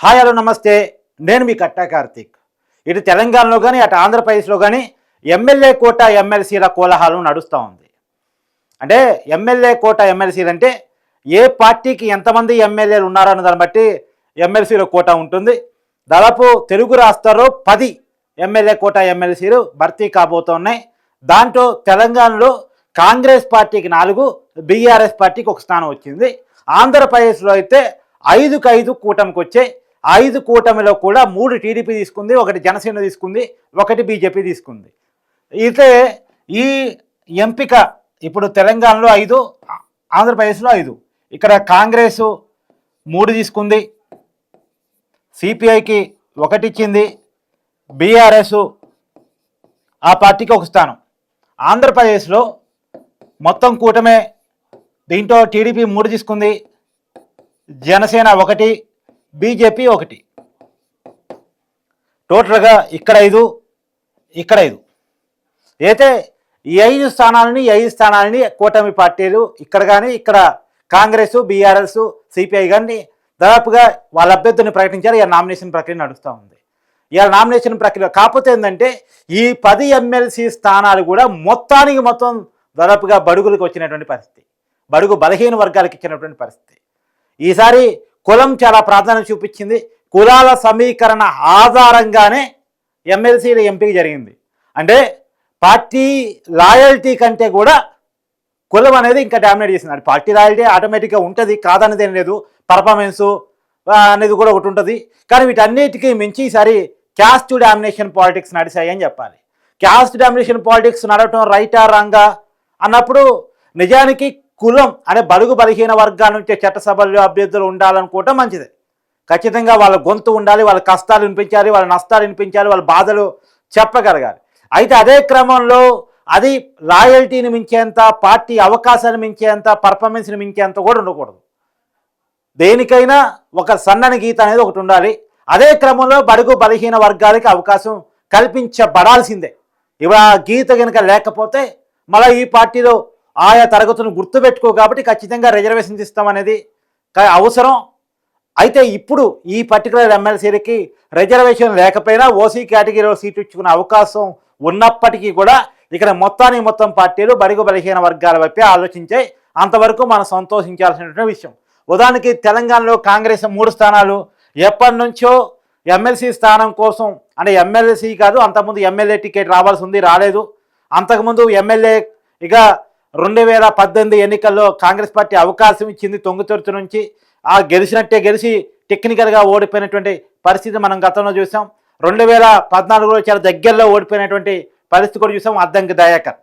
Hi hello నమస్తే. నేను మీ కట్టా కార్తీక్. ఇటు తెలంగాణలో కానీ అటు ఆంధ్రప్రదేశ్లో కానీ ఎమ్మెల్యే కోట ఎమ్మెల్సీల కోలాహలం నడుస్తూ ఉంది. అంటే ఎమ్మెల్యే కోట ఎమ్మెల్సీలు అంటే ఏ పార్టీకి ఎంతమంది ఎమ్మెల్యేలు ఉన్నారన్న దాన్ని బట్టి ఎమ్మెల్సీల కోట ఉంటుంది. దాదాపు తెలుగు రాష్ట్రాల్లో పది ఎమ్మెల్యే కోట ఎమ్మెల్సీలు భర్తీ కాబోతున్నాయి. దాంట్లో తెలంగాణలో కాంగ్రెస్ పార్టీకి నాలుగు బీఆర్ఎస్ పార్టీకి ఒక స్థానం వచ్చింది. ఆంధ్రప్రదేశ్లో అయితే ఐదుకు ఐదు కూటమికి వచ్చాయి ఐదు కూటమిలో కూడా మూడు టీడీపీ తీసుకుంది ఒకటి జనసేన తీసుకుంది ఒకటి బీజేపీ తీసుకుంది. అయితే ఈ ఎంపిక ఇప్పుడు తెలంగాణలో ఐదు ఆంధ్రప్రదేశ్లో ఐదు. ఇక్కడ కాంగ్రెస్ మూడు తీసుకుంది సిపిఐకి ఒకటి ఇచ్చింది బీఆర్ఎస్ ఆ పార్టీకి ఒక స్థానం. ఆంధ్రప్రదేశ్లో మొత్తం కూటమే దీంట్లో టీడీపీ మూడు తీసుకుంది జనసేన ఒకటి బీజేపీ ఒకటి. టోటల్గా ఇక్కడ ఐదు ఇక్కడ ఐదు. అయితే ఈ ఐదు స్థానాలని ఈ ఐదు స్థానాలని కూటమి పార్టీలు ఇక్కడ కానీ ఇక్కడ కాంగ్రెస్ బీఆర్ఎస్ సిపిఐ కానీ దాదాపుగా వాళ్ళ అభ్యర్థులను ప్రకటించారు. ఇక నామినేషన్ ప్రక్రియ నడుస్తూ ఉంది. ఇవాళ నామినేషన్ ప్రక్రియ కాకపోతే ఏంటంటే ఈ పది ఎమ్మెల్సీ స్థానాలు కూడా మొత్తానికి మొత్తం దాదాపుగా బడుగులకు వచ్చినటువంటి పరిస్థితి. బడుగు బలహీన వర్గాలకు ఇచ్చినటువంటి పరిస్థితి. ఈసారి కులం చాలా ప్రాధాన్యత చూపించింది. కులాల సమీకరణ ఆధారంగానే ఎమ్మెల్సీల ఎంపిక జరిగింది. అంటే పార్టీ లాయల్టీ కంటే కూడా కులం అనేది ఇంకా డామినేట్ చేసింది. పార్టీ లాయల్టీ ఆటోమేటిక్గా ఉంటుంది కాదనేది ఏం లేదు. పర్ఫార్మెన్సు అనేది కూడా ఒకటి ఉంటుంది. కానీ వీటన్నిటికీ మించి ఈసారి క్యాస్ట్ డామినేషన్ పాలిటిక్స్ నడిచాయి అని చెప్పాలి. క్యాస్ట్ డామినేషన్ పాలిటిక్స్ నడవటం రైటా రంగా అన్నప్పుడు నిజానికి కులం అనే బడుగు బలహీన వర్గాల నుంచి చట్టసభల్లో అభ్యర్థులు ఉండాలనుకోవటం మంచిది. ఖచ్చితంగా వాళ్ళ గొంతు ఉండాలి వాళ్ళ కష్టాలు వినిపించాలి వాళ్ళ నష్టాలు వినిపించాలి వాళ్ళ బాధలు చెప్పగలగాలి. అయితే అదే క్రమంలో అది లాయల్టీని మించేంత పార్టీ అవకాశాన్ని మించేంత పర్ఫార్మెన్స్ని మించేంత కూడా ఉండకూడదు. దేనికైనా ఒక సన్నని గీత అనేది ఒకటి ఉండాలి. అదే క్రమంలో బడుగు బలహీన వర్గాలకి అవకాశం కల్పించబడాల్సిందే. ఇవాళ ఆ గీత కనుక లేకపోతే మళ్ళీ ఈ పార్టీలో ఆయా తరగతులను గుర్తుపెట్టుకో కాబట్టి ఖచ్చితంగా రిజర్వేషన్స్ ఇస్తామనేది అవసరం. అయితే ఇప్పుడు ఈ పర్టికులర్ ఎమ్మెల్సీలకి రిజర్వేషన్ లేకపోయినా ఓసీ కేటగిరీలో సీటు ఇచ్చుకునే అవకాశం ఉన్నప్పటికీ కూడా ఇక్కడ మొత్తానికి మొత్తం పార్టీలు బడిగు బలహీన వర్గాల వైపే ఆలోచించాయి అంతవరకు మనం సంతోషించాల్సినటువంటి విషయం. ఉదాహరణకి తెలంగాణలో కాంగ్రెస్ మూడు స్థానాలు. ఎప్పటి నుంచో ఎమ్మెల్సీ స్థానం కోసం అంటే ఎమ్మెల్సీ కాదు అంతకుముందు ఎమ్మెల్యే టికెట్ రావాల్సి ఉంది రాలేదు. అంతకుముందు ఎమ్మెల్యే ఇక రెండు వేల పద్దెనిమిది ఎన్నికల్లో కాంగ్రెస్ పార్టీ అవకాశం ఇచ్చింది తొంగుతుర్తి నుంచి. ఆ గెలిచినట్టే గెలిచి టెక్నికల్గా ఓడిపోయినటువంటి పరిస్థితి మనం గతంలో చూసాం. రెండు వేల పద్నాలుగులో చాలా దగ్గరలో ఓడిపోయినటువంటి పరిస్థితి కూడా చూసాం అద్దంకి దయాకర్.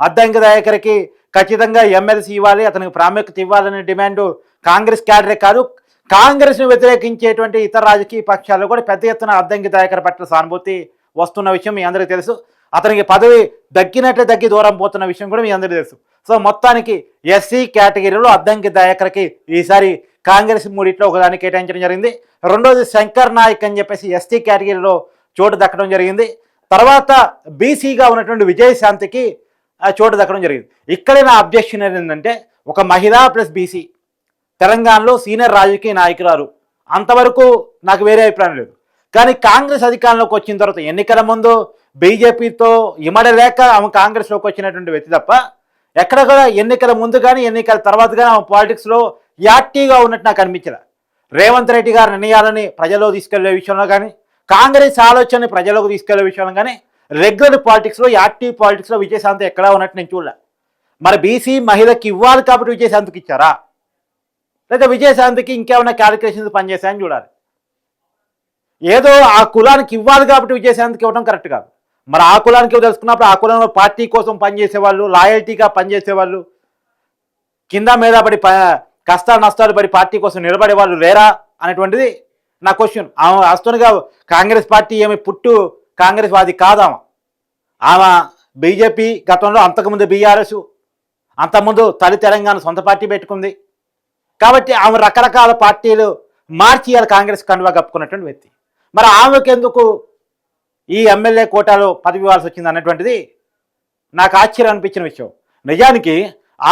అద్దంకి దయాకర్కి ఖచ్చితంగా ఎమ్మెల్సీ ఇవ్వాలి అతనికి ప్రాముఖ్యత ఇవ్వాలనే డిమాండ్ కాంగ్రెస్ క్యాడరే కాదు. కాంగ్రెస్ను వ్యతిరేకించేటువంటి ఇతర రాజకీయ పక్షాల్లో కూడా పెద్ద ఎత్తున అద్దంకి దయాకర్ పట్ల సానుభూతి వస్తున్న విషయం మీ అందరికీ తెలుసు. అతనికి పదవి దక్కినట్లే దక్కి దూరం పోతున్న విషయం కూడా మీ అందరికీ తెలుసు. సో మొత్తానికి ఎస్సీ కేటగిరీలో అద్దంకి దయాకర్కి ఈసారి కాంగ్రెస్ మూడిట్లో ఒకదాన్ని కేటాయించడం జరిగింది. రెండోది శంకర్ నాయక్ అని చెప్పేసి ఎస్టీ కేటగిరీలో చోటు దక్కడం జరిగింది. తర్వాత బీసీగా ఉన్నటువంటి విజయశాంతికి ఆ చోటు దక్కడం జరిగింది. ఇక్కడే నా అబ్జెక్షన్ ఏంటంటే ఒక మహిళ ప్లస్ బీసీ తెలంగాణలో సీనియర్ రాజకీయ నాయకురాలు. అంతవరకు నాకు వేరే అభిప్రాయం లేదు. కానీ కాంగ్రెస్ అధికారంలోకి వచ్చిన తర్వాత ఎన్నికల ముందు బీజేపీతో ఇమడలేక ఆమె కాంగ్రెస్లోకి వచ్చినటువంటి వ్యక్తి తప్ప ఎక్కడ కూడా ఎన్నికల ముందు కానీ ఎన్నికల తర్వాత కానీ ఆమె పాలిటిక్స్లో యాక్టివ్గా ఉన్నట్టు నాకు అనిపించలే. రేవంత్ రెడ్డి గారి నిర్ణయాలని ప్రజల్లో తీసుకెళ్ళే విషయంలో కానీ కాంగ్రెస్ ఆలోచనని ప్రజలకు తీసుకెళ్ళే విషయంలో కానీ రెగ్యులర్ పాలిటిక్స్లో యాక్టివ్ పాలిటిక్స్లో విజయశాంతి ఎక్కడా ఉన్నట్టు నేను చూడలే. మరి బీసీ మహిళకి ఇవ్వాలి కాబట్టి విజయశాంతికి ఇచ్చారా? లేదా విజయశాంతికి ఇంకేమైనా క్యాలిక్యులేషన్స్ పనిచేశాయని చూడాలి. ఏదో ఆ కులానికి ఇవ్వాలి కాబట్టి విజయశాంతికి ఇవ్వడం కరెక్ట్ కాదు. మరి ఆ కులానికి తెలుసుకున్నప్పుడు ఆ కులంలో పార్టీ కోసం పనిచేసే వాళ్ళు లాయల్టీగా పనిచేసేవాళ్ళు కింద మీద పడి ప కష్టాలు నష్టాలు పడి పార్టీ కోసం నిలబడే వాళ్ళు లేరా అనేటువంటిది నా క్వశ్చన్ ఆమె వస్తున్నగా కాంగ్రెస్ పార్టీ ఏమి పుట్టు కాంగ్రెస్ వాది కాదామ. ఆమె బీజేపీ గతంలో అంతకుముందు బీఆర్ఎస్ అంతకుముందు తల్లి తెలంగాణ సొంత పార్టీ పెట్టుకుంది. కాబట్టి ఆమె రకరకాల పార్టీలు మార్చి కాంగ్రెస్ కండువా కప్పుకున్నటువంటి వ్యక్తి. మరి ఆమెకు ఎందుకు ఈ ఎమ్మెల్యే కోటాలో పదవి ఇవ్వాల్సి వచ్చింది అన్నటువంటిది నాకు ఆశ్చర్యం అనిపించిన విషయం. నిజానికి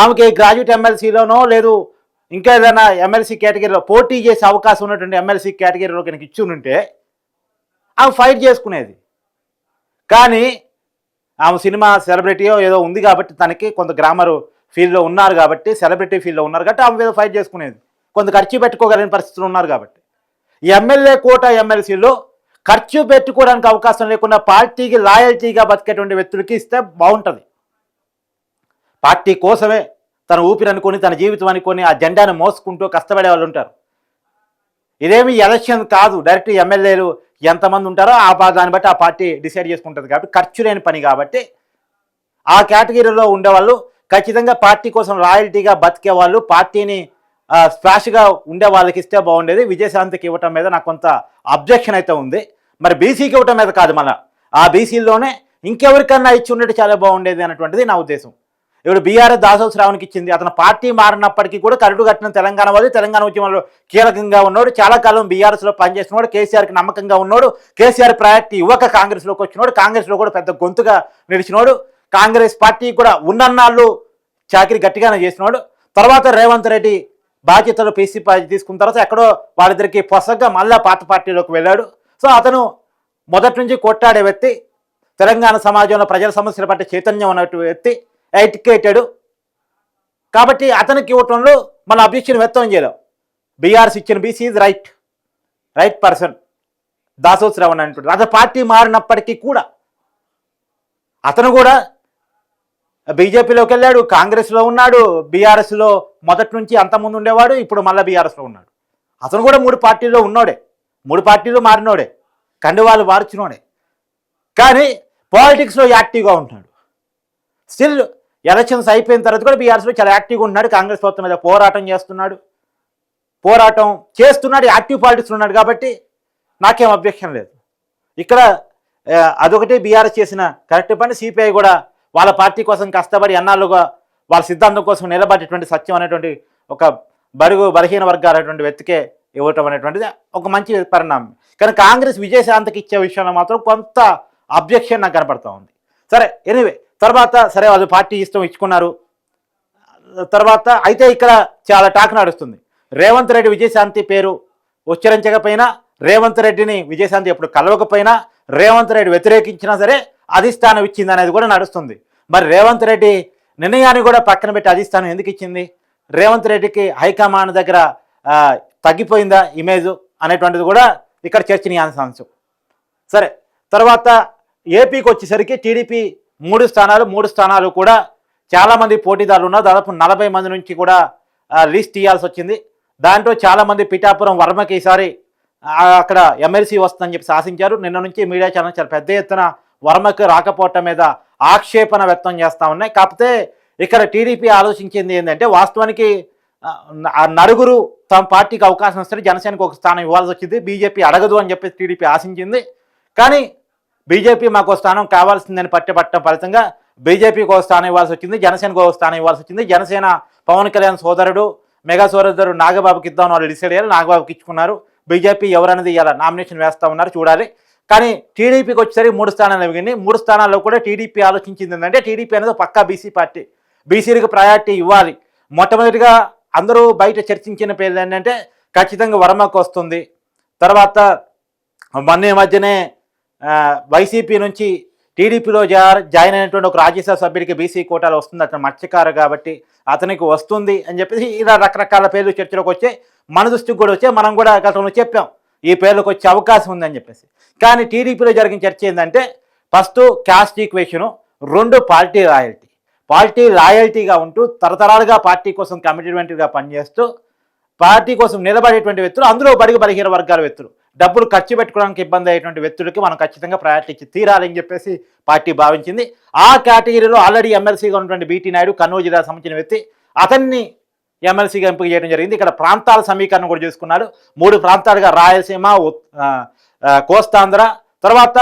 ఆమెకి గ్రాడ్యుయేట్ ఎమ్మెల్సీలోనో లేదు ఇంకా ఏదైనా ఎమ్మెల్సీ కేటగిరీలో పోటీ చేసే అవకాశం ఉన్నటువంటి ఎమ్మెల్సీ కేటగిరీలో కనుక ఇచ్చి ఉంటే ఆమె ఫైట్ చేసుకునేది. కానీ ఆమె సినిమా సెలబ్రిటీయో ఏదో ఉంది కాబట్టి తనకి కొంత గ్రామర్ ఫీల్డ్లో ఉన్నారు కాబట్టి సెలబ్రిటీ ఫీల్డ్లో ఉన్నారు కాబట్టి ఆమె ఏదో ఫైట్ చేసుకునేది. కొంత ఖర్చు పెట్టుకోగలిగిన పరిస్థితులు ఉన్నారు కాబట్టి. ఈ ఎమ్మెల్యే కోట ఎమ్మెల్సీలో ఖర్చు పెట్టుకోవడానికి అవకాశం లేకుండా పార్టీకి లాయల్టీగా బతికేటువంటి వ్యక్తులకి ఇస్తే బాగుంటుంది. పార్టీ కోసమే తన ఊపిరి అనుకొని తన జీవితం అనుకొని ఆ జెండాను మోసుకుంటూ కష్టపడే వాళ్ళు ఉంటారు. ఇదేమి ఎలక్షన్ కాదు. డైరెక్ట్ ఎమ్మెల్యేలు ఎంతమంది ఉంటారో ఆ దాన్ని బట్టి ఆ పార్టీ డిసైడ్ చేసుకుంటుంది కాబట్టి ఖర్చు లేని పని కాబట్టి ఆ కేటగిరీలో ఉండేవాళ్ళు ఖచ్చితంగా పార్టీ కోసం రాయల్టీగా బతికే వాళ్ళు పార్టీని స్పాష్గా ఉండే వాళ్ళకి ఇస్తే బాగుండేది. విజయశాంతికి ఇవ్వటం మీద నాకు కొంత అబ్జెక్షన్ అయితే ఉంది. మరి బీసీకి ఇవ్వటం మీద కాదు మన. ఆ బీసీలోనే ఇంకెవరికన్నా ఇచ్చి ఉండేది చాలా బాగుండేది అన్నటువంటిది నా ఉద్దేశం. ఇప్పుడు బీఆర్ఎస్ దాసోల్ శ్రావణ్కి ఇచ్చింది. అతను పార్టీ మారినప్పటికీ కూడా కరుడు కట్టిన తెలంగాణ వాళ్ళు తెలంగాణ ఉద్యమంలో కీలకంగా ఉన్నాడు. చాలా కాలం బీఆర్ఎస్లో పనిచేస్తున్నాడు కేసీఆర్కి నమ్మకంగా ఉన్నాడు. కేసీఆర్ ప్రయారిటీ ఇవ్వక కాంగ్రెస్లోకి వచ్చినాడు కాంగ్రెస్లో కూడా పెద్ద గొంతుగా నిలిచినాడు కాంగ్రెస్ పార్టీ కూడా ఉన్నన్నాళ్ళు చాకిరి గట్టిగానే చేసినాడు తర్వాత రేవంత్ రెడ్డి బాధ్యతలు పీసీ పార్టీ తీసుకున్న తర్వాత ఎక్కడో వాళ్ళిద్దరికి పొసగ్గా మళ్ళా పాత పార్టీలోకి వెళ్ళాడు. సో అతను మొదటి నుంచి కొట్టాడే వ్యక్తి తెలంగాణ సమాజంలో ప్రజల సమస్యల పట్ల చైతన్యం ఉన్నటువంటి వ్యక్తి ఎడ్యుకేటెడ్. కాబట్టి అతనికి ఇవ్వటంలో మన అబ్జెక్షన్ వ్యక్తం చేయలేం. బీఆర్ఎస్ ఇచ్చిన BC is right right person Dasoth Shravan అంటుంటారు అతను పార్టీ మారినప్పటికీ కూడా అతను కూడా బీజేపీలోకి వెళ్ళాడు కాంగ్రెస్లో ఉన్నాడు బీఆర్ఎస్లో మొదటి నుంచి అంతకుముందు ఉండేవాడు ఇప్పుడు మళ్ళీ బీఆర్ఎస్లో ఉన్నాడు. అతను కూడా మూడు పార్టీల్లో ఉన్నాడే. మూడు పార్టీలు మారినోడే కండువాలు మార్చినోడే కానీ పాలిటిక్స్లో యాక్టివ్గా ఉంటున్నాడు. స్టిల్ ఎలక్షన్స్ అయిపోయిన తర్వాత కూడా బీఆర్ఎస్లో చాలా యాక్టివ్గా ఉన్నాడు. కాంగ్రెస్ ప్రభుత్వం మీద పోరాటం చేస్తున్నాడు. పోరాటం చేస్తున్నాడు యాక్టివ్ పాలిటిక్స్ ఉన్నాడు కాబట్టి నాకేం అభ్యక్షం లేదు. ఇక్కడ అదొకటి బీఆర్ఎస్ చేసిన కరెక్ట్ పని. సిపిఐ కూడా వాళ్ళ పార్టీ కోసం కష్టపడి ఎన్నాళ్ళుగా వాళ్ళ సిద్ధాంతం కోసం నిలబడేటువంటి సత్యం అనేటువంటి ఒక బరుగు బలహీన వర్గాలటువంటి వెతికే ఇవ్వటం అనేటువంటిది ఒక మంచి పరిణామం. కానీ కాంగ్రెస్ విజయశాంతికి ఇచ్చే విషయంలో మాత్రం కొంత అబ్జెక్షన్ నాకు కనపడుతూ ఉంది. సరే ఎనివే తర్వాత సరే వాళ్ళు పార్టీ ఇష్టం ఇచ్చుకున్నారు. తర్వాత అయితే ఇక్కడ చాలా టాక్ నడుస్తుంది. రేవంత్ రెడ్డి విజయశాంతి పేరు ఉచ్చరించకపోయినా రేవంత్ రెడ్డిని విజయశాంతి ఎప్పుడు కలవకపోయినా రేవంత్ రెడ్డి వ్యతిరేకించినా సరే అధిష్టానం ఇచ్చింది అనేది కూడా నడుస్తుంది. మరి రేవంత్ రెడ్డి నిర్ణయాన్ని కూడా పక్కన పెట్టి అధిష్టానం ఎందుకు ఇచ్చింది? రేవంత్ రెడ్డికి హైకమాండ్ దగ్గర తగ్గిపోయిందా ఇమేజ్ అనేటువంటిది కూడా ఇక్కడ చర్చనీయాంశాంశం సరే తర్వాత ఏపీకి వచ్చేసరికి టీడీపీ మూడు స్థానాలు మూడు స్థానాలు కూడా చాలామంది పోటీదారులు ఉన్నారు. దాదాపు నలభై మంది నుంచి కూడా లిస్ట్ తీయాల్సి వచ్చింది. దాంట్లో చాలామంది పిఠాపురం వర్మకి ఈసారి అక్కడ ఎమ్మెల్సీ వస్తుందని చెప్పి ఆశించారు నిన్న నుంచి మీడియా ఛానల్ చాలా పెద్ద ఎత్తున వర్మకు రాకపోవటం మీద ఆక్షేపణ వ్యక్తం చేస్తూ ఉన్నాయి. కాకపోతే ఇక్కడ టీడీపీ ఆలోచించింది ఏంటంటే వాస్తవానికి ఆ, నలుగురు తమ పార్టీకి అవకాశం ఇస్తే జనసేనకు ఒక స్థానం ఇవ్వాల్సి వచ్చింది. బీజేపీ అడగదు అని చెప్పి టీడీపీ ఆశించింది. కానీ బీజేపీ మాకు ఒక స్థానం కావాల్సిందని పట్టబట్టడం ఫలితంగా బీజేపీకి ఒక స్థానం ఇవ్వాల్సి వచ్చింది. జనసేనకు ఒక స్థానం ఇవ్వాల్సి వచ్చింది. జనసేన పవన్ కళ్యాణ్ సోదరుడు మెగా సోదరుడు నాగబాబుకి ఇద్దామని వాళ్ళు డిసైడ్ అయ్యారు. నాగబాబుకి ఇచ్చుకున్నారు. బీజేపీ ఎవరనేది ఇలా నామినేషన్ వేస్తూ ఉన్నారు చూడాలి. కానీ టీడీపీకి వచ్చేసరికి మూడు స్థానాలు ఇవ్వండి మూడు స్థానాల్లో కూడా టీడీపీ ఆలోచించింది ఏంటంటే టీడీపీ అనేది పక్కా బీసీ పార్టీ. బీసీలకు ప్రయారిటీ ఇవ్వాలి. మొట్టమొదటిగా అందరూ బయట చర్చించిన పేర్లు ఏంటంటే ఖచ్చితంగా వర్మకు వస్తుంది. తర్వాత మొన్న మధ్యనే వైసీపీ నుంచి టీడీపీలో జా జాయిన్ అయినటువంటి ఒక రాజ్యసభ సభ్యుడికి బీసీ కోటాలు వస్తుంది. అతను మత్స్యకారు కాబట్టి అతనికి వస్తుంది అని చెప్పేసి ఇలా రకరకాల పేర్లు చర్చలోకి వచ్చాయి. మన దృష్టికి కూడా వచ్చాయి. మనం కూడా గతంలో చెప్పాం. ఈ పేర్లకు వచ్చే అవకాశం ఉందని చెప్పేసి. కానీ టీడీపీలో జరిగిన చర్చ ఏంటంటే ఫస్ట్ క్యాస్ట్ ఈక్వేషను రెండు పార్టీ రాయల్టీ. పార్టీ లాయల్టీగా ఉంటూ తరతరాలుగా పార్టీ కోసం కమిటెడ్మెంట్గా పనిచేస్తూ పార్టీ కోసం నిలబడేటువంటి వ్యక్తులు అందులో బడిగి బలహీన వర్గాల వ్యక్తులు. డబ్బులు ఖర్చు పెట్టుకోవడానికి ఇబ్బంది అయ్యేటువంటి వ్యక్తులకి మనం ఖచ్చితంగా ప్రయారిటీ ఇచ్చి తీరాలని చెప్పేసి పార్టీ భావించింది. ఆ కేటగిరీలో ఆల్రెడీ ఎమ్మెల్సీగా ఉన్నటువంటి బీటీ నాయుడు కర్నూలు జిల్లా సంబంధించిన వ్యక్తి అతన్ని ఎమ్మెల్సీగా ఎంపిక చేయడం జరిగింది. ఇక్కడ ప్రాంతాల సమీకరణ కూడా చేసుకున్నారు మూడు ప్రాంతాలుగా రాయలసీమ ఉత్- కోస్తాంధ్ర తర్వాత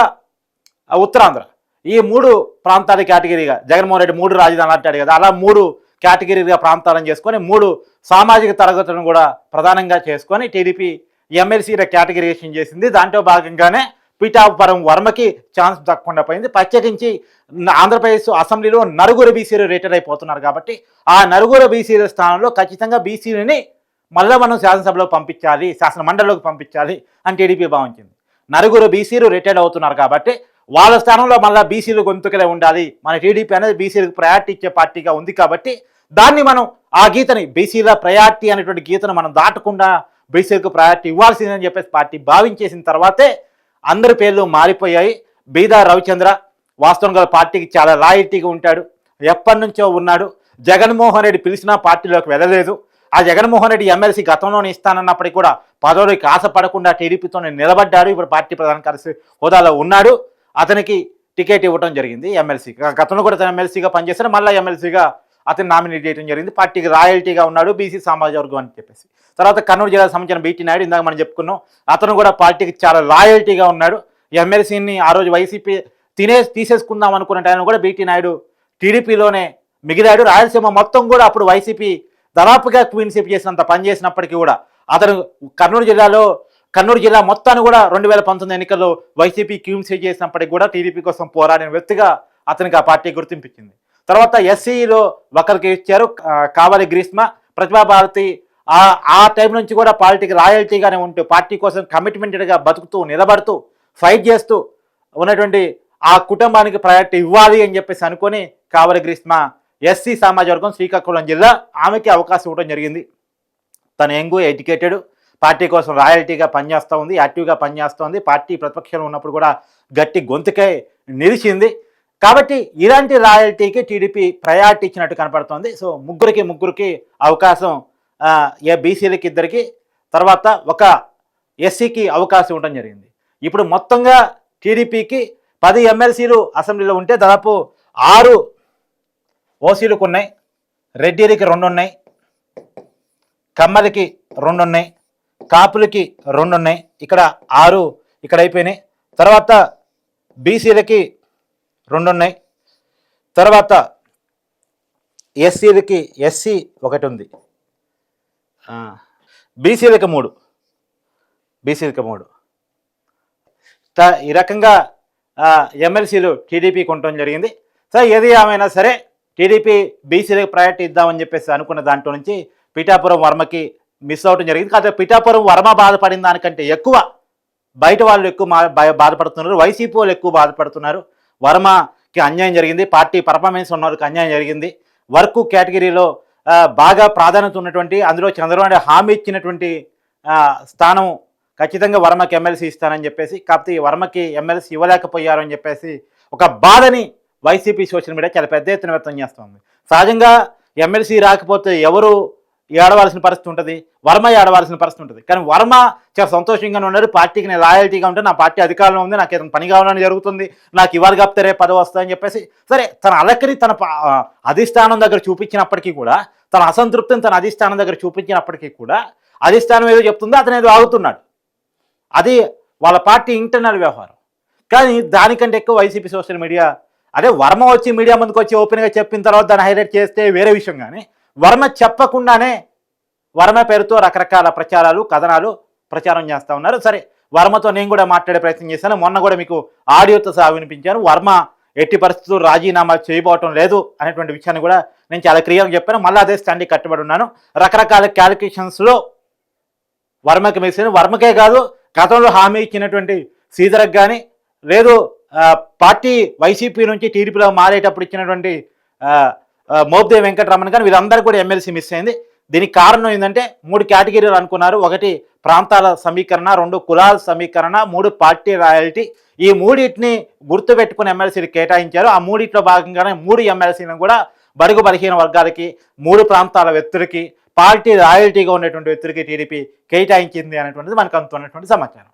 ఉత్తరాంధ్ర. ఈ మూడు ప్రాంతాల కేటగిరీగా జగన్మోహన్ రెడ్డి మూడు రాజధానులు అంటాడు కదా అలా మూడు కేటగిరీగా ప్రాంతాలను చేసుకొని మూడు సామాజిక తరగతులను కూడా ప్రధానంగా చేసుకొని టీడీపీ ఎమ్మెల్సీల కేటగిరీషన్ చేసింది. దాంట్లో భాగంగానే పీఠాపురం వర్మకి ఛాన్స్ దక్కకుండా పోయింది. ప్రత్యేకించి ఆంధ్రప్రదేశ్ అసెంబ్లీలో నలుగురు బీసీలు రిటైర్ అయిపోతున్నారు కాబట్టి ఆ నలుగురు బీసీల స్థానంలో ఖచ్చితంగా బీసీలని మళ్ళీ మనం శాసనసభలో పంపించాలి శాసన మండలిలోకి పంపించాలి అని టీడీపీ భావించింది. నలుగురు బీసీలు రిటైర్ అవుతున్నారు కాబట్టి వాళ్ళ స్థానంలో మళ్ళీ బీసీలు గొంతుకలే ఉండాలి. మన టీడీపీ అనేది బీసీలకు ప్రయారిటీ ఇచ్చే పార్టీగా ఉంది కాబట్టి దాన్ని మనం ఆ గీతని బీసీల ప్రయారిటీ అనేటువంటి గీతను మనం దాటకుండా బీసీలకు ప్రయారిటీ ఇవ్వాల్సిందని చెప్పేసి పార్టీ భావించేసిన తర్వాతే అందరి పేర్లు మారిపోయాయి. బీదా రవిచంద్ర వాస్తవంగా పార్టీకి చాలా లాయల్టీగా ఉంటాడు. ఎప్పటి నుంచో ఉన్నాడు. జగన్మోహన్ రెడ్డి పిలిచినా పార్టీలోకి వెళ్ళలేదు. ఆ జగన్మోహన్ రెడ్డి ఎమ్మెల్సీ గతంలోనే ఇస్తానన్నప్పటికీ కూడా పదవులకి ఆశపడకుండా టీడీపీతోనే నిలబడ్డాడు. ఇప్పుడు పార్టీ ప్రధాన కార్యదర్శి హోదాలో ఉన్నాడు. అతనికి టికెట్ ఇవ్వడం జరిగింది ఎమ్మెల్సీ గతంలో కూడా తన ఎమ్మెల్సీగా పనిచేస్తాడు మళ్ళీ ఎమ్మెల్సీగా అతను నామినేట్ చేయడం జరిగింది. పార్టీకి రాయల్టీగా ఉన్నాడు బీసీ సమాజ వర్గం అని చెప్పేసి. తర్వాత కర్నూలు జిల్లాకు సంబంధించిన బీటీ నాయుడు ఇందాక మనం చెప్పుకున్నాం అతను కూడా పార్టీకి చాలా లాయల్టీగా ఉన్నాడు. ఎమ్మెల్సీని ఆ రోజు వైసీపీ తినే తీసేసుకుందాం అనుకున్న టైంలో కూడా బీటీ నాయుడు టీడీపీలోనే మిగిలాడు. రాయలసీమ మొత్తం కూడా అప్పుడు వైసీపీ దాదాపుగా క్వీన్షిప్ చేసినంత పని చేసినప్పటికీ కూడా అతను కర్నూలు జిల్లాలో కర్నూలు జిల్లా మొత్తాన్ని కూడా రెండు వేల పంతొమ్మిది ఎన్నికల్లో వైసీపీ క్యూమ్సీ చేసినప్పటికీ కూడా టీడీపీ కోసం పోరాడిన వ్యక్తిగా అతనికి ఆ పార్టీ గుర్తింపించింది. తర్వాత ఎస్సీలో ఒకరికి ఇచ్చారు కావాలి గ్రీష్మ ప్రతిభాభారతి ఆ ఆ టైం నుంచి కూడా పార్టీకి రాయల్టీగానే ఉంటూ పార్టీ కోసం కమిట్మెంటెడ్గా బతుకుతూ నిలబడుతూ ఫైట్ చేస్తూ ఉన్నటువంటి ఆ కుటుంబానికి ప్రయారిటీ ఇవ్వాలి అని చెప్పేసి అనుకొని కావలి గ్రీష్మ ఎస్సీ సామాజిక వర్గం శ్రీకాకుళం జిల్లా ఆమెకి అవకాశం ఇవ్వడం జరిగింది. తన యంగు ఎడ్యుకేటెడ్ పార్టీ కోసం రాయల్టీగా పనిచేస్తూ ఉంది యాక్టివ్గా పనిచేస్తోంది. పార్టీ ప్రతిపక్షంలో ఉన్నప్పుడు కూడా గట్టి గొంతుకై నిలిచింది. కాబట్టి ఇలాంటి రాయల్టీకి టీడీపీ ప్రయారిటీ ఇచ్చినట్టు కనపడుతోంది. సో ముగ్గురికి ముగ్గురికి అవకాశం ఏ బీసీలకి ఇద్దరికి తర్వాత ఒక ఎస్సీకి అవకాశం ఉండడం జరిగింది. ఇప్పుడు మొత్తంగా టీడీపీకి పది ఎమ్మెల్సీలు అసెంబ్లీలో ఉంటే దాదాపు ఆరు ఓసీలకు ఉన్నాయి రెడ్డిలకి రెండు ఉన్నాయి కమ్మలకి రెండు ఉన్నాయి కాపులకి రెండు ఉన్నాయి ఇక్కడ ఆరు ఇక్కడ అయిపోయినాయి. తర్వాత బీసీలకి రెండు ఉన్నాయి తర్వాత ఎస్సీలకి ఎస్సీ ఒకటి ఉంది బీసీలకి మూడు. బీసీలకి మూడు. ఈ రకంగా ఎమ్మెల్సీలు టీడీపీకి ఉండటం జరిగింది. సో ఏది ఏమైనా సరే టీడీపీ బీసీలకు ప్రయారిటీ ఇద్దామని చెప్పేసి అనుకున్న దాంట్లో నుంచి పీఠాపురం వర్మకి మిస్ అవటం జరిగింది. కాకపోతే పిఠాపురం వర్మ బాధపడిన దానికంటే ఎక్కువ బయట వాళ్ళు ఎక్కువ బాధపడుతున్నారు. వైసీపీ వాళ్ళు ఎక్కువ బాధపడుతున్నారు. వర్మకి అన్యాయం జరిగింది. పార్టీ పర్ఫార్మెన్స్ ఉన్న అన్యాయం జరిగింది. వర్క్ కేటగిరీలో బాగా ప్రాధాన్యత ఉన్నటువంటి అందులో చంద్రబాబు హామీ ఇచ్చినటువంటి స్థానం ఖచ్చితంగా వర్మకి ఎమ్మెల్సీ ఇస్తానని చెప్పేసి కాకపోతే ఈ వర్మకి ఎమ్మెల్సీ ఇవ్వలేకపోయారు అని చెప్పేసి ఒక బాధని వైసీపీ సోషల్ మీడియా చాలా పెద్ద ఎత్తున వ్యక్తం చేస్తుంది సహజంగా ఎమ్మెల్సీ రాకపోతే ఎవరు ఏడవలసిన పరిస్థితి ఉంటుంది వర్మ ఏడవలసిన పరిస్థితి ఉంటుంది. కానీ వర్మ చాలా సంతోషంగానే ఉన్నారు పార్టీకి నేను లాయల్టీగా ఉంటే నా పార్టీ అధికారంలో ఉంది నాకు ఏదైనా పని కావాలని జరుగుతుంది నాకు ఇవాళ కాపితే రేపు పదవి వస్తుందని చెప్పేసి సరే తన అలకరి తన అధిష్టానం దగ్గర చూపించినప్పటికీ కూడా తన అసంతృప్తిని తన అధిష్టానం దగ్గర చూపించినప్పటికీ కూడా అధిష్టానం ఏదో చెప్తుందో అతను ఏదో ఆగుతున్నాడు. అది వాళ్ళ పార్టీ ఇంటర్నల్ వ్యవహారం. కానీ దానికంటే ఎక్కువ వైసీపీ సోషల్ మీడియా అదే వర్మ వచ్చి మీడియా ముందుకు వచ్చి ఓపెన్గా చెప్పిన తర్వాత దాన్ని హైలైట్ చేస్తే వేరే విషయం కానీ వర్మ చెప్పకుండానే వర్మ పేరుతో రకరకాల ప్రచారాలు కథనాలు ప్రచారం చేస్తూ ఉన్నారు. సరే వర్మతో నేను కూడా మాట్లాడే ప్రయత్నం చేశాను. మొన్న కూడా మీకు ఆడియోతో సహా వినిపించాను. వర్మ ఎట్టి పరిస్థితులు రాజీనామా చేయబోవటం లేదు అనేటువంటి విషయాన్ని కూడా నేను చాలా క్లియర్గా చెప్పాను. మళ్ళీ అదే స్టాండ్కి కట్టుబడి ఉన్నాను. రకరకాల క్యాలిక్యులేషన్స్లో వర్మకి మెసేజ్ వర్మకే కాదు గతంలో హామీ ఇచ్చినటువంటి శ్రీధర్కి కానీ లేదు పార్టీ వైసీపీ నుంచి టీడీపీలో మారేటప్పుడు ఇచ్చినటువంటి మోబ్దే వెంకటరమణ కానీ వీళ్ళందరూ కూడా ఎమ్మెల్సీ మిస్ అయింది. దీనికి కారణం ఏంటంటే మూడు కేటగిరీలు అనుకున్నారు. ఒకటి ప్రాంతాల సమీకరణ రెండు కులాల సమీకరణ మూడు పార్టీ రాయల్టీ ఈ మూడింటిని గుర్తుపెట్టుకుని ఎమ్మెల్సీలు కేటాయించారు. ఆ మూడింటిలో భాగంగానే మూడు ఎమ్మెల్సీలను కూడా బడుగు బలహీన వర్గాలకి మూడు ప్రాంతాల వ్యక్తులకి పార్టీ రాయల్టీగా ఉన్నటువంటి వ్యక్తులకి టీడీపీ కేటాయించింది అనేటువంటిది మనకు అందుతున్నటువంటి సమాచారం.